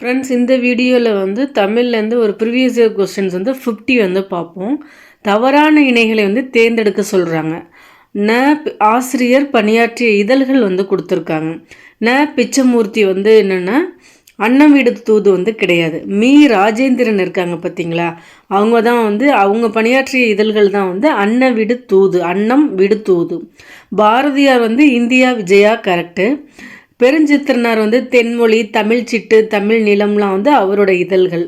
Friends இந்த வீடியோவில் வந்து தமிழ்லேருந்து ஒரு ப்ரிவியஸ் இயர் கொஸ்டின்ஸ் வந்து ஃபிஃப்டி வந்து பார்ப்போம். தவறான இணைகளை வந்து தேர்ந்தெடுக்க சொல்கிறாங்க ந ஆசிரியர் பணியாற்றிய இதழ்கள் வந்து கொடுத்துருக்காங்க. ந பிச்சமூர்த்தி வந்து என்னென்னா அன்னம் வீடு தூது வந்து கிடையாது. மீ ராஜேந்திரன் இருக்காங்க பார்த்தீங்களா? அவங்க தான் வந்து அவங்க பணியாற்றிய இதழ்கள் தான் வந்து அன்ன விடு தூது அன்னம் விடு தூது. பாரதியார் வந்து இந்தியா விஜயா கரெக்டு பெருஞ்சித்திரனார் வந்து தென்மொழி தமிழ் சிட்டு தமிழ் நிலம்லாம் வந்து அவரோட இதழ்கள்.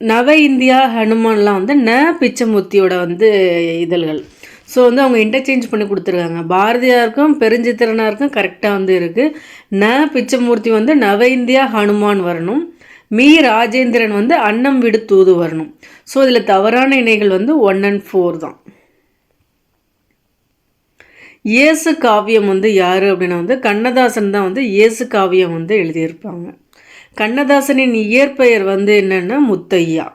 நவ இந்தியா ஹனுமான்லாம் வந்து ந பிச்சமூர்த்தியோட வந்து இதழ்கள். ஸோ வந்து அவங்க இன்டர்சேஞ்ச் பண்ணி கொடுத்துருக்காங்க. பாரதியாருக்கும் பெருஞ்சித்திரனாருக்கும் கரெக்டாக வந்து இருக்குது ந பிச்சமூர்த்தி வந்து நவ இந்தியா ஹனுமான் வரணும். மீ ராஜேந்திரன் வந்து அன்னம் விடு தூது வரணும். ஸோ இதில் தவறான இணைகள் வந்து ஒன் அண்ட் ஃபோர் தான். இயேசு காவியம் வந்து யார் அப்படின்னா வந்து கண்ணதாசன் தான் வந்து இயேசு காவியம் வந்து எழுதியிருப்பாங்க. கண்ணதாசனின் இயற்பெயர் வந்து என்னென்னா முத்தையா.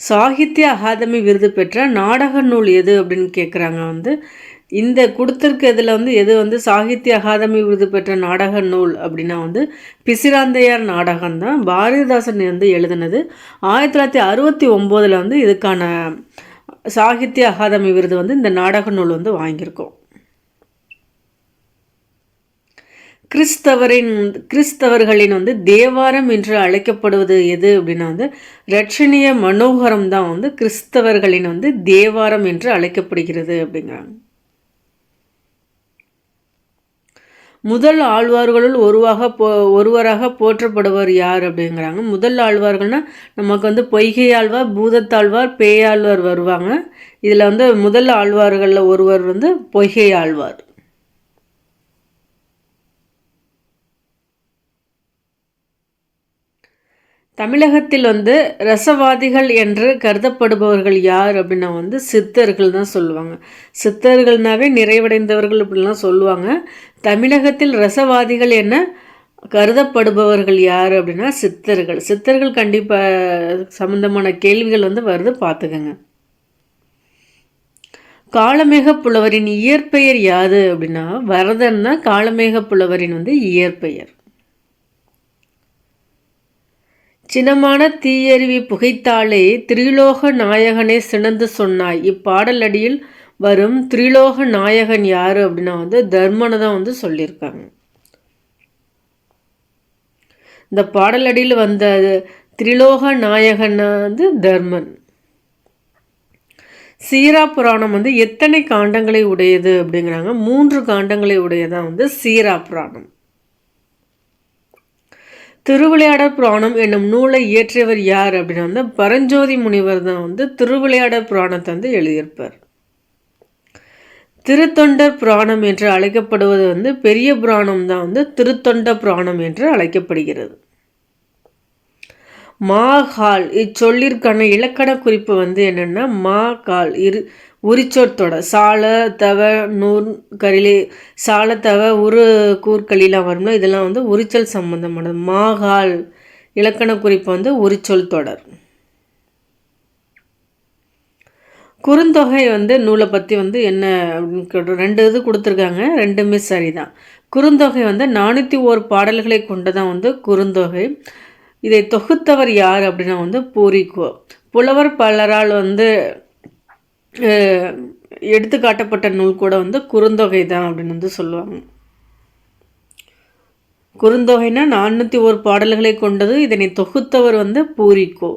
சாகித்ய அகாதமி விருது பெற்ற நாடக நூல் எது அப்படின்னு கேட்குறாங்க வந்து இந்த கொடுத்துருக்க இதில் வந்து எது வந்து சாகித்ய அகாதமி விருது பெற்ற நாடக நூல் அப்படின்னா வந்து பிசிராந்தையார் நாடகம் தான் பாரதிதாசன் வந்து எழுதினது ஆயிரத்தி தொள்ளாயிரத்தி அறுபத்தி ஒம்போதில் வந்து இதுக்கான சாகித்ய அகாதமி விருது வந்து இந்த நாடக நூல் வந்து வாங்கியிருக்கோம். கிறிஸ்தவரின் கிறிஸ்தவர்களின் வந்து தேவாரம் என்று அழைக்கப்படுவது எது அப்படின்னா வந்து ரட்சணிய மனோகரம் தான் வந்து கிறிஸ்தவர்களின் வந்து தேவாரம் என்று அழைக்கப்படுகிறது அப்படிங்கிறாங்க. முதல் ஆழ்வார்களுள் ஒருவாக போ ஒருவராக போற்றப்படுவர் யார் அப்படிங்கிறாங்க. முதல் ஆழ்வார்கள்னா நமக்கு வந்து பொய்கை ஆழ்வார் பூதத்தாழ்வார் பேயாழ்வார் வருவாங்க. இதில் வந்து முதல் ஆழ்வார்களில் ஒருவர் வந்து பொய்கை ஆழ்வார் தமிழகத்தில் வந்து ரசவாதிகள் என்று கருதப்படுபவர்கள் யார் அப்படின்னா வந்து சித்தர்கள் தான் சொல்லுவாங்க. சித்தர்கள்னாவே நிறைவடைந்தவர்கள் அப்படிலாம் சொல்லுவாங்க. தமிழகத்தில் ரசவாதிகள் என்ன கருதப்படுபவர்கள் யார் அப்படின்னா சித்தர்கள். சித்தர்கள் கண்டிப்பாக சம்பந்தமான கேள்விகள் வந்து வருது பார்த்துக்கங்க காளமேக புலவரின் இயற்பெயர் யாது அப்படின்னா வரதன் தான் காளமேக புலவரின் வந்து இயற்பெயர். சினமான தீயருவி புகைத்தாலே திரிலோக நாயகனே சினந்து சொன்னாய். இப்பாடலடியில் வரும் திரிலோக நாயகன் யார் அப்படின்னா வந்து தர்மனை தான் வந்து சொல்லியிருக்காங்க. இந்த பாடலடியில் வந்த திரிலோக நாயகன் வந்து தர்மன். சீரா புராணம் வந்து எத்தனை காண்டங்களை உடையது அப்படிங்கிறாங்க. மூன்று காண்டங்களை உடையதான் வந்து சீரா புராணம். திருவிளையாடற் புராணம் என்னும் நூலை இயற்றியவர் யார் அப்படின்னா வந்து பரஞ்சோதி முனிவர் தான் வந்து திருவிளையாடற் புராணத்தை வந்து எழுதியிருப்பார். திருத்தொண்டர் புராணம் என்று அழைக்கப்படுவது வந்து பெரிய புராணம் தான் வந்து திருத்தொண்ட புராணம் என்று அழைக்கப்படுகிறது. மாகால் இச்சொல்லிற்கான இலக்கண குறிப்பு வந்து என்னென்னா மாகால் இரு உரிச்சொற்றோட சால தவ நூர் கரிலே சால தவ உரு கூர்களிலாம் வரும்ல இதெல்லாம் வந்து உரிச்சல் சம்பந்தமானது. மாகால் இலக்கண குறிப்பு வந்து உரிச்சொல் தொடர். குறுந்தொகை வந்து நூலை பற்றி வந்து என்ன ரெண்டு இது கொடுத்துருக்காங்க. ரெண்டுமே சரி தான் குறுந்தொகை வந்து நானூற்றி ஓர் பாடல்களை கொண்டதான் வந்து குறுந்தொகை. இதை தொகுத்தவர் யார் அப்படின்னா வந்து பூரிக்கோ புலவர் பலரால் வந்து எடுத்துக்காட்டப்பட்ட எடுத்து காட்டப்பட்ட நூல் கூட வந்து குறுந்தொகை தான் அப்படின்னு வந்து சொல்லுவாங்க. குறுந்தொகைனா நானூற்றி ஒரு பாடல்களை கொண்டது. இதனை தொகுத்தவர் வந்து பூரிக்கோ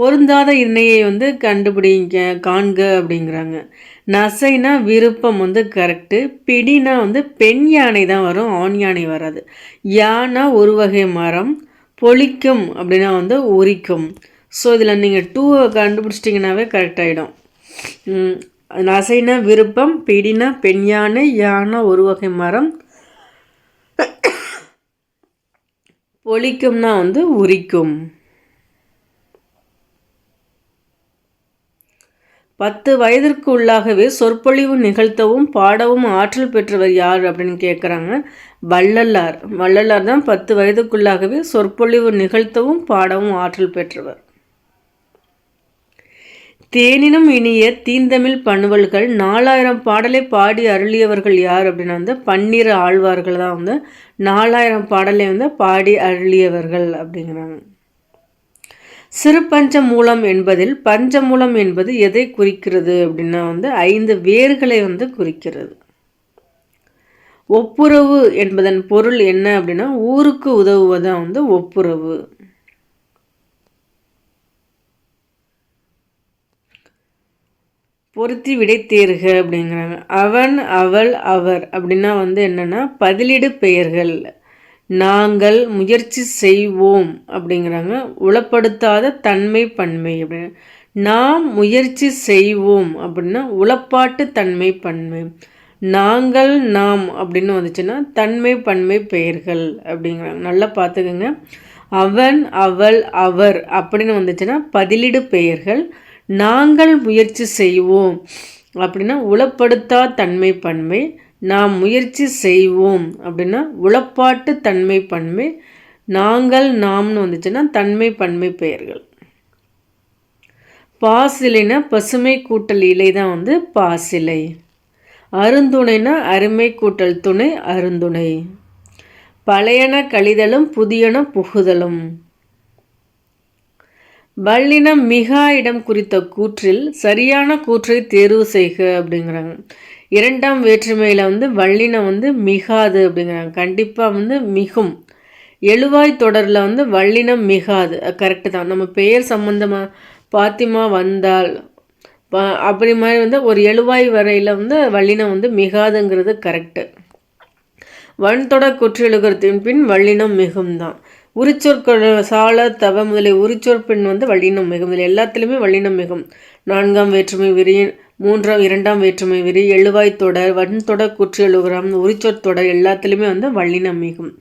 பொருந்தாத இணையை வந்து கண்டுபிடிங்க காண்க அப்படிங்கிறாங்க. நசைனா விருப்பம் வந்து கரெக்டு பிடினா வந்து பெண் யானை தான் வரும் ஆண் யானை வராது. யானா ஒரு வகை மரம் பொழிக்கும் அப்படின்னா வந்து உரிக்கும். ஸோ இதில் நீங்கள் டூவை கண்டுபிடிச்சிட்டிங்கனாவே கரெக்ட் ஆகிடும் நசைனா விருப்பம் பிடினா பெண் யானை யானா ஒரு வகை மரம் பொழிக்கும்னா வந்து உரிக்கும். பத்து வயதிற்கு உள்ளாகவே சொற்பொழிவு நிகழ்த்தவும் பாடவும் ஆற்றல் பெற்றவர் யார் அப்படின்னு கேட்குறாங்க வள்ளலார். வள்ளலார் தான் பத்து வயதுக்குள்ளாகவே சொற்பொழிவு நிகழ்த்தவும் பாடவும் ஆற்றல் பெற்றவர். தேனினும் இனிய தீந்தமிழ் பணுவல்கள் நாலாயிரம் பாடலை பாடி அருளியவர்கள் யார் அப்படின்னா வந்து பன்னிரு ஆழ்வார்கள் தான் வந்து நாலாயிரம் பாடலை வந்து பாடி அருளியவர்கள் அப்படிங்கிறாங்க. சிறு பஞ்சமூலம் என்பதில் பஞ்சமூலம் என்பது எதை குறிக்கிறது அப்படின்னா வந்து ஐந்து வேர்களை வந்து குறிக்கிறது. ஒப்புரவு என்பதன் பொருள் என்ன அப்படின்னா ஊருக்கு உதவுவதான் வந்து ஒப்புரவு. பொருத்தி விடை தேர்க அப்படிங்கிறாங்க. அவன் அவள் அவர் அப்படின்னா வந்து என்னென்னா பதிலீடு பெயர்கள். நாங்கள் முயற்சி செய்வோம் அப்படிங்கிறாங்க. உளப்படுத்தாத தன்மை பன்மை அப்படின்னு. நாம் முயற்சி செய்வோம் அப்படின்னா உளப்பாட்டு தன்மை பன்மை. நாங்கள் நாம் அப்படின்னு வந்துச்சுன்னா தன்மை பன்மை பெயர்கள் அப்படிங்கிறாங்க. நல்லா பார்த்துக்கோங்க. அவன் அவள் அவர் அப்படின்னு வந்துச்சுன்னா பதிலிடு பெயர்கள். நாங்கள் முயற்சி செய்வோம் அப்படின்னா உளப்படுத்தா தன்மை பன்மை. நாம் முயற்சி செய்வோம் அப்படின்னா உளப்பாட்டு தன்மை பன்மை நாங்கள் நாம்னு வந்துச்சுன்னா தன்மை பன்மை பெயர்கள். பாசிலைனா பசுமை கூட்டல் இலை தான் வந்து பாசிலை. அருந்துணைனா அருமை கூட்டல் துணை அருந்துணை. பழையன கழிதலும் புதியன புகுதலும். வல்லினம் மிகா இடம் குறித்த கூற்றில் சரியான கூற்றை தேர்வு செய்க அப்படிங்கிறாங்க. இரண்டாம் வேற்றுமையில் வந்து வல்லினம் வந்து மிகாது அப்படிங்கிறாங்க. கண்டிப்பாக வந்து மிகும். எழுவாய் தொடரில் வந்து வல்லினம் மிகாது. கரெக்டு தான். நம்ம பெயர் சம்மந்தமாக பாத்திமா வந்தால் அப்படி மாதிரி வந்து ஒரு எழுவாய் வரையில் வந்து வல்லினம் வந்து மிகாதுங்கிறது கரெக்டு வன்தொடர் குற்றெழுகிறதின் பின் வல்லினம் மிகும் தான். உரிச்சொற்கள் சால தவ முதலிய உரிச்சொற்பின் வந்து வல்லினம் மிகும். இதில் எல்லாத்துலேயுமே வல்லினம் மிகும். நான்காம் வேற்றுமை விரி மூன்றாம் இரண்டாம் வேற்றுமை விரி எழுவாய் தொடர் வன்தொடர் குற்றெழுகிறாம் உரிச்சொற் தொடர் எல்லாத்துலேயுமே வந்து வள்ளினம் மிகும்.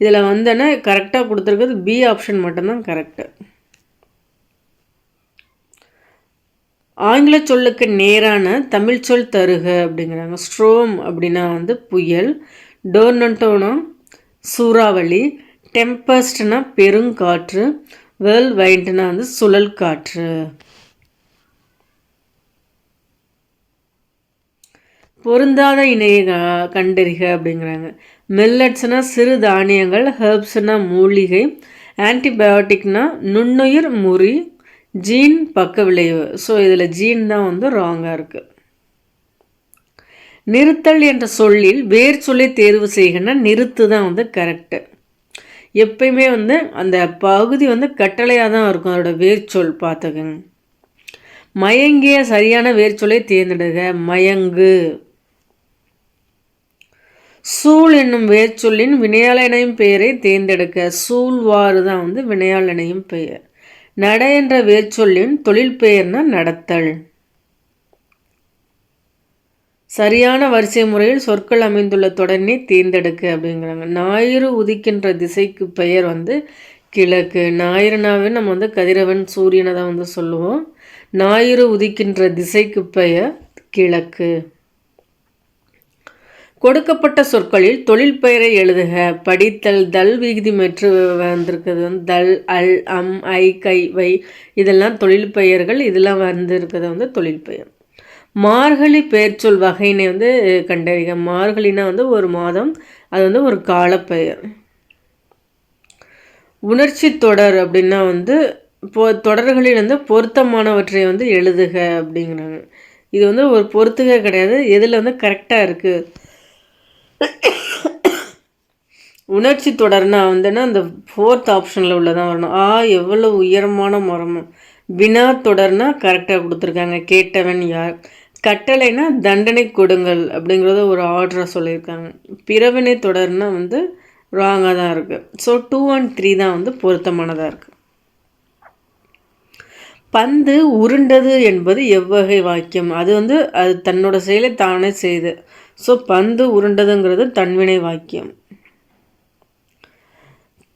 இதில் வந்தோன்னா கரெக்டாக கொடுத்துருக்கிறது பி ஆப்ஷன் மட்டும்தான் கரெக்டு ஆங்கில சொல்லுக்கு நேரான தமிழ் சொல் தருக அப்படிங்கிறாங்க. ஸ்ட்ரோம் அப்படின்னா வந்து புயல் டோர்னட்டோனா சூறாவளி டெம்பஸ்ட்னா பெருங்காற்று வேர்ல் வைண்ட்னா வந்து சுழல் காற்று. பொருந்தாத இணையை கண்டறிக அப்படிங்கிறாங்க. மில்லட்ஸ்னால் சிறு தானியங்கள் ஹெர்ப்ஸ்னா மூலிகை ஆன்டிபயோட்டிக்னா நுண்ணுயிர் முறி ஜீன் பக்க விளைவு. ஸோ இதில் ஜீன் தான் வந்து ராங்காக இருக்குது நிறுத்தல் என்ற சொல்லில் வேர் சொல்லி தேர்வு செய்கிறனா நிறுத்து தான் வந்து கரெக்டு எப்பயுமே வந்து அந்த பகுதி வந்து கட்டளையாக தான் இருக்கும் அதோட வேர் சொல் பார்த்துக்கங்க. மயங்கிய சரியான வேர்ச்சொலை தேர்ந்தெடுக. மயங்கு. சூழ் என்னும் வேர்ச்சொல்லின் வினையாளனையும் பெயரை தேர்ந்தெடுக்க சூழ்வாறு தான் வந்து வினையாளனையும் பெயர். நட என்ற வேர்ச்சொல்லின் தொழில் பெயர்னா நடத்தல். சரியான வரிசை முறையில் சொற்கள் அமைந்துள்ள தொடனே தேர்ந்தெடுக்க அப்படிங்கிறாங்க. ஞாயிறு உதிக்கின்ற திசைக்கு பெயர் வந்து கிழக்கு. ஞாயிறுனாவே நம்ம வந்து கதிரவன் சூரியனை தான் வந்து சொல்லுவோம். ஞாயிறு உதிக்கின்ற திசைக்கு பெயர் கிழக்கு. கொடுக்கப்பட்ட சொற்களில் தொழில் பெயரை எழுதுக. படித்தல் தல் விகுதி மெற்று வந்திருக்கிறது. வந்து தல் அல் அம் ஐ கை வை. இதெல்லாம் தொழில் பெயர்கள். இதெல்லாம் வந்திருக்கிறது வந்து தொழில் பெயர். மார்கழி பெயர்ச்சொல் வகையினை வந்து கண்டறிக. மார்கழினா வந்து ஒரு மாதம் அது வந்து ஒரு காலப்பெயர். உணர்ச்சி தொடர் அப்படின்னா வந்து பொ தொடர்களில் வந்து பொருத்தமானவற்றை வந்து எழுதுக அப்படிங்கிறாங்க. இது வந்து ஒரு பொருத்துக கிடையாது. எதில் வந்து கரெக்டாக இருக்குது உணர்ச்சி தொடர்னா வந்துன்னா அந்த ஃபோர்த் ஆப்ஷனில் உள்ளதான் வரணும். ஆ எவ்வளோ உயரமான மரமும் வினா தொடர்னா கரெக்டாக கொடுத்துருக்காங்க. கேட்டவன் யார்? கட்டளைனா தண்டனை கொடுங்கள் அப்படிங்கிறத ஒரு ஆர்டரை சொல்லியிருக்காங்க. பிறவினை தொடர்னா வந்து ராங்காக தான் இருக்குது ஸோ டூ அண்ட் த்ரீ தான் வந்து பொருத்தமானதாக இருக்குது பந்து உருண்டது என்பது எவ்வகை வாக்கியம். அது வந்து அது தன்னோட செயலை தானே செய்து. ஸோ பந்து உருண்டதுங்கிறது தன்வினை வாக்கியம்.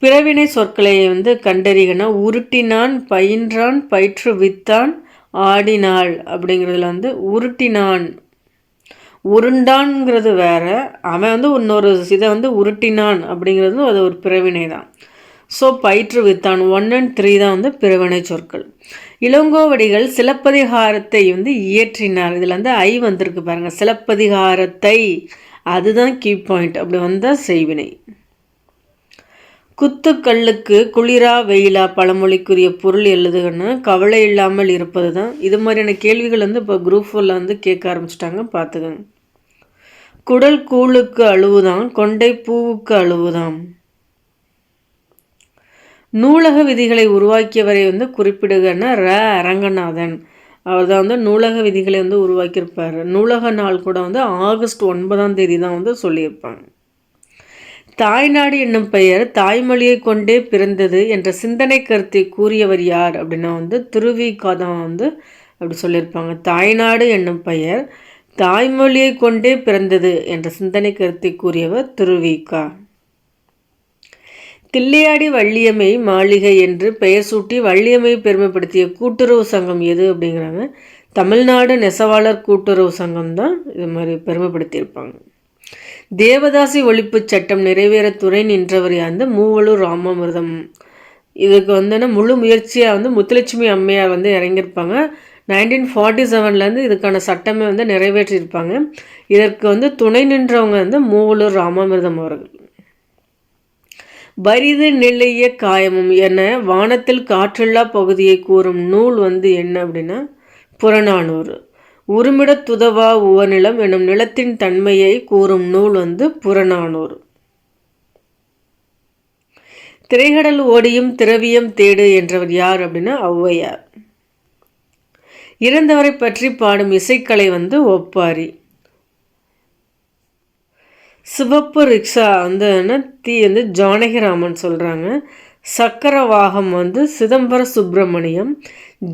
பிறவினை சொற்களை வந்து கண்டறிகனா உருட்டினான் பயின்றான் பயிற்று வித்தான் ஆடினாள் அப்படிங்கிறதுல வந்து உருட்டினான். உருண்டான்ங்கிறது வேற அவன் வந்து இன்னொரு இதை வந்து உருட்டினான் அப்படிங்கிறது அது ஒரு பிறவினை தான் ஸோ பயிற்றுவித்தான். ஒன் அண்ட் த்ரீ தான் வந்து பிறவினை சொற்கள். இளங்கோவடிகள் சிலப்பதிகாரத்தை வந்து இயற்றினார். இதில் வந்து ஐ வந்திருக்கு பாருங்கள் சிலப்பதிகாரத்தை. அதுதான் கீ பாயிண்ட் அப்படி வந்தால் செய்வினை. குத்துக்கல்லுக்கு குளிரா வெயிலா பழமொழிக்குரிய பொருள் எழுதுகன்னு கவலை இல்லாமல் இருப்பது தான் இது மாதிரியான கேள்விகள் வந்து இப்போ குரூப் ஃபோரில் வந்து கேட்க ஆரம்பிச்சிட்டாங்க. பார்த்துக்கங்க. குடல் கூழுக்கு அழுவுதான் கொண்டை பூவுக்கு அழுவுதான் நூலக விதிகளை உருவாக்கியவரை வந்து குறிப்பிடுகன்னா ர. அரங்கநாதன். அவர் தான் வந்து நூலக விதிகளை வந்து உருவாக்கியிருப்பார். நூலக நாள் கூட வந்து ஆகஸ்ட் ஒன்பதாம் தேதி தான் வந்து சொல்லியிருப்பாங்க. தாய்நாடு என்னும் பெயர் தாய்மொழியை கொண்டே பிறந்தது என்ற சிந்தனை கருத்தை கூறியவர் யார் அப்படின்னா வந்து திருவிகா தான் வந்து அப்படி சொல்லியிருப்பாங்க. தாய்நாடு என்னும் பெயர் தாய்மொழியை கொண்டே பிறந்தது என்ற சிந்தனை கருத்தை கூறியவர் திருவிகா. தில்லையாடி வள்ளியம்மை மாளிகை என்று பெயர் சூட்டி வள்ளியம்மை பெருமைப்படுத்திய கூட்டுறவு சங்கம் எது அப்படிங்கிறாங்க. தமிழ்நாடு நெசவாளர் கூட்டுறவு சங்கம் தான் இது மாதிரி பெருமைப்படுத்தியிருப்பாங்க. தேவதாசி ஒழிப்பு சட்டம் நிறைவேற துறை நின்றவர் அந்த மூவலூர் ராமாமிர்தம். இதுக்கு வந்து முழு முயற்சியாக வந்து முத்துலட்சுமி அம்மையார் வந்து இறங்கியிருப்பாங்க. நைன்டீன் ஃபார்ட்டி செவன்லேருந்து இதுக்கான சட்டமே வந்து நிறைவேற்றியிருப்பாங்க. இதற்கு வந்து துணை நின்றவங்க வந்து மூவலூர் ராமாமிர்தம் அவர்கள். பரிது நிலைய காயமும் என வானத்தில் காற்றுள்ளா பகுதியை கூறும் நூல் வந்து என்ன அப்படின்னா புறநானூறு. உருமிட துதவா உவநிலம் எனும் நிலத்தின் தன்மையை கூறும் நூல் வந்து புறநானூறு. திரைகடல் ஓடியும் திரவியம் தேடு என்றவர் யார் அப்படின்னா ஔவையார். இறந்தவரை பற்றி பாடும் இசைக்கலை வந்து ஒப்பாரி. சிவப்பு ரிக்ஷா வந்து தீ வந்து ஜானகிராமன் சொல்கிறாங்க சக்கரவாகம் வந்து சிதம்பர சுப்பிரமணியம்.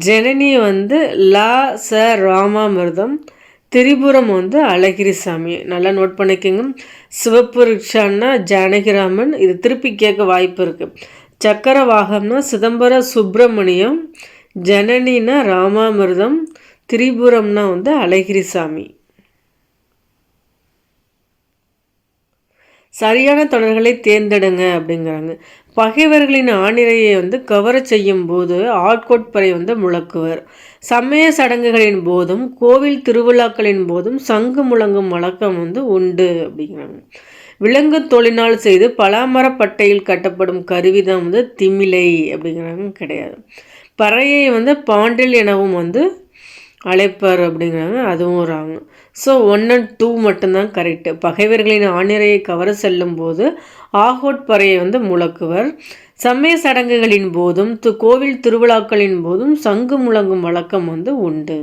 ஜனனி வந்து லா ச ராமாமிர்தம். திரிபுரம் வந்து அழகிரிசாமி. நல்லா நோட் பண்ணிக்கோங்க. சிவப்பு ரிக்ஷான்னா ஜானகிராமன். இது திருப்பி கேட்க வாய்ப்பு இருக்குது சக்கரவாகம்னா சிதம்பர சுப்பிரமணியம். ஜனனினா ராமாமிர்தம். திரிபுரம்னா வந்து அழகிரிசாமி. சரியான தொடர்களை தேர்ந்தெடுங்க அப்படிங்கிறாங்க. பகைவர்களின் ஆணிரையை வந்து கவர செய்யும் போது ஆட்கொட்பறை வந்து முழக்குவர். சமய சடங்குகளின் போதும் கோவில் திருவிழாக்களின் போதும் சங்கு முழங்கும் வழக்கம் வந்து உண்டு அப்படிங்கிறாங்க. விலங்கு தொழினால் செய்து பலாமரப்பட்டையில் கட்டப்படும் கருவி தான் வந்து திமிலை அப்படிங்கிறாங்க கிடையாது. பறையை வந்து பாண்டில் எனவும் வந்து அழைப்பார் அப்படிங்கிறாங்க அதுவும் wrong so one and two மட்டும்தான் கரெக்டு பகைவர்களின் ஆணிரையை கவர செல்லும் போது ஆகோட் பறையை வந்து முழக்குவர். சமய சடங்குகளின் போதும் து கோவில் திருவிழாக்களின் போதும் சங்கு முழங்கும் வழக்கம் வந்து உண்டு.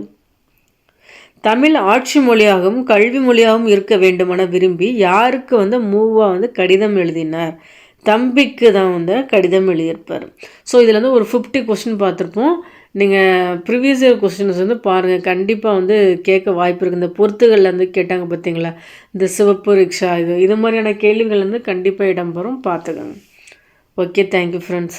தமிழ் ஆட்சி மொழியாகவும் கல்வி மொழியாகவும் இருக்க வேண்டுமென விரும்பி யாருக்கு வந்து மூவா வந்து கடிதம் எழுதினார்? தம்பிக்கு தான் வந்து கடிதம் எழுதியிருப்பார். ஸோ இதில் வந்து ஒரு ஃபிஃப்டி கொஸ்டின் பார்த்துருப்போம். நீங்கள் ப்ரிவியஸ் இயர் கொஸ்டின்ஸ் வந்து பாருங்கள் கண்டிப்பாக வந்து கேட்க வாய்ப்பு இருக்குது இந்த பொறுத்துகளில் வந்து கேட்டாங்க பார்த்தீங்களா இந்த சிவப்பு ரிக்ஷா இது இது மாதிரியான கேள்விகள் வந்து கண்டிப்பாக இடம்பெறும். பார்த்துக்கோங்க ஓகே தேங்க்யூ ஃப்ரெண்ட்ஸ்